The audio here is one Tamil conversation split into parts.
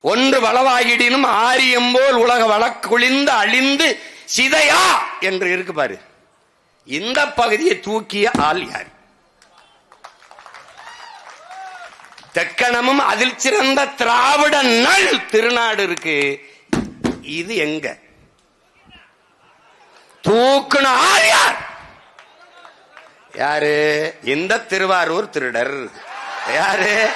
ஒன்று வளவாகிடினும் ஆரியம் போல் உலக வழக்குழிந்து அழிந்து சிதையா என்று இருக்கு பாரு. இந்த பகுதியை தூக்கிய ஆள் யார்? தெக்கணமும் அதில் சிறந்த திராவிட நல் திருநாடு இருக்கு. இது எங்க? தூக்குன ஆள் யார்? யாரு? இந்த திருவாரூர் திருடர். யாரு?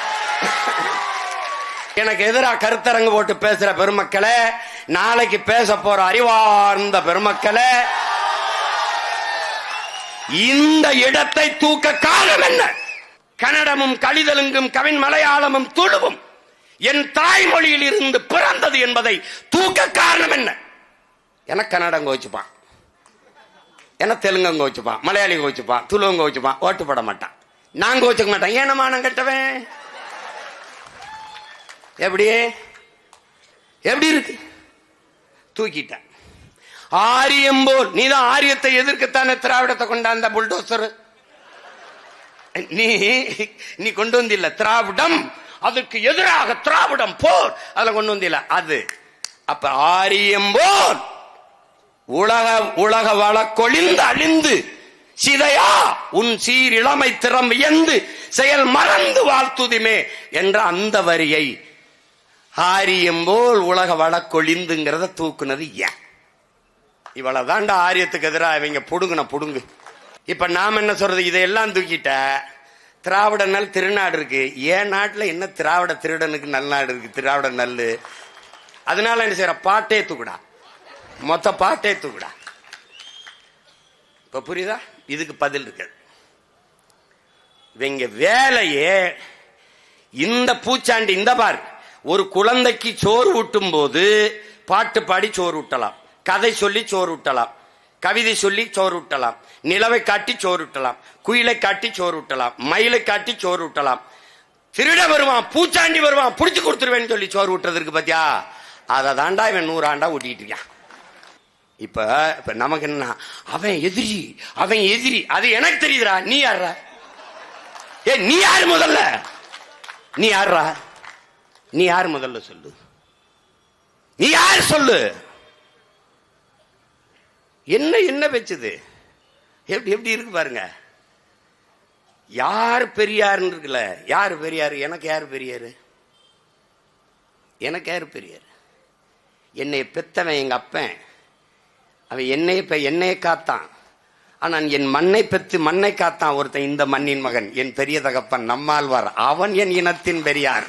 எனக்கு எதிராக கருத்தரங்கு போட்டு பேசுற பெருமக்களே நாளைக்கு பேச போற அறிவார்ந்த பெருமக்களே இந்த இடத்தை தூக்க காரணம் என்ன? கன்னடமும் கலிதலுங்கும் கவின் மலையாளமும் துழுவும் என் தாய்மொழியில் இருந்து பிறந்தது என்பதை தூக்க காரணம் என்ன? என கன்னடம் கோச்சுப்பான். என தெலுங்கம் கோச்சுப்பான். மலையாளி கோச்சுப்பான். துளுவம் கோச்சுப்பான். ஓட்டு போட மாட்டான். நான் கோச்சுக்க மாட்டேன். ஏனமானம் கெட்டவன்? எப்படி? எப்படி இருக்கு? தூக்கிட்ட. ஆரியம் போல். நீதான் ஆரியத்தை எதிர்க்கத்தானே திராவிடத்தை கொண்டாந்த புல்டோசர் நீ நீ கொண்டு வந்தில்ல. திராவிடம். அதுக்கு எதிராக திராவிடம் போர் அதுல கொண்டு வந்தில்ல. அது. அப்ப ஆரியம் போல். உலக உலக வழக்கொழிந்து அழிந்து சிதையா? உன் சீர் இளமை திறம் வியந்து செயல் மறந்து வாழ்த்துதுமே என்ற அந்த வரியை ஆரியம் போல் உலக வழக்கொழிந்துங்கிறத தூக்குனது ஏன்? இவ்வளவுதான்டா ஆரியத்துக்கு எதிராக இவங்க புடுங்கின புடுங்கு. இப்ப நாம என்ன சொல்றது? இதையெல்லாம் தூக்கிட்ட. திராவிட நல் திருநாடு இருக்கு. ஏன் நாட்டில் என்ன திராவிட திருடனுக்கு நல்நாடு இருக்கு? திராவிட நல்லு. அதனால என்ன செய்யற பாட்டே தூக்குடா. மொத்த பாட்டே தூக்குடா. இப்ப புரியுதா? இதுக்கு பதில் இருக்கு. இவங்க வேலையே இந்த பூச்சாண்டி இந்த பாரு. ஒரு குழந்தைக்கு சோறு ஊட்டும் போது பாட்டு பாடி சோறு ஊட்டலாம். கதை சொல்லி சோறு ஊட்டலாம். கவிதை சொல்லி சோறு ஊட்டலாம். நிலவை காட்டி சோறு ஊட்டலாம். குயிலை காட்டி சோறு ஊட்டலாம். மயிலை காட்டி சோறு ஊட்டலாம். திருட வருவான் பூச்சாண்டி வருவான் புடிச்சு கொடுத்துருவேன்னு சொல்லி சோறு ஊட்டுறதுக்கு பாத்தியா? அதை தாண்டா இவன் நூறாண்டா ஊட்டிட்டு இருக்கான். இப்ப இப்ப நமக்கு என்ன அவன் எதிரி அவன் எதிரி. அது எனக்கு தெரியுதுடா. நீ யாரா ஏ நீ யாரு முதல்ல? நீ யாரா நீ யார் முதல்ல சொல்லு? நீ யார் சொல்லு? என்ன என்ன வச்சது? எப்படி எப்படி இருக்கு பாருங்க. யார் பெரியார்னு இருக்குல்ல யார் பெரியார்? எனக்கு யார் பெரியாரு? எனக்கு யார் பெரியார்? என்னை பெத்தவன் எங்க அப்பன். அவன் என்னை இப்ப என்னையை காத்தான். ஆனால் என் மண்ணை பெற்று மண்ணை காத்தான் ஒருத்தன் இந்த மண்ணின் மகன். என் பெரிய தகப்பன் நம்மாழ்வார். அவன் என் இனத்தின் பெரியார்.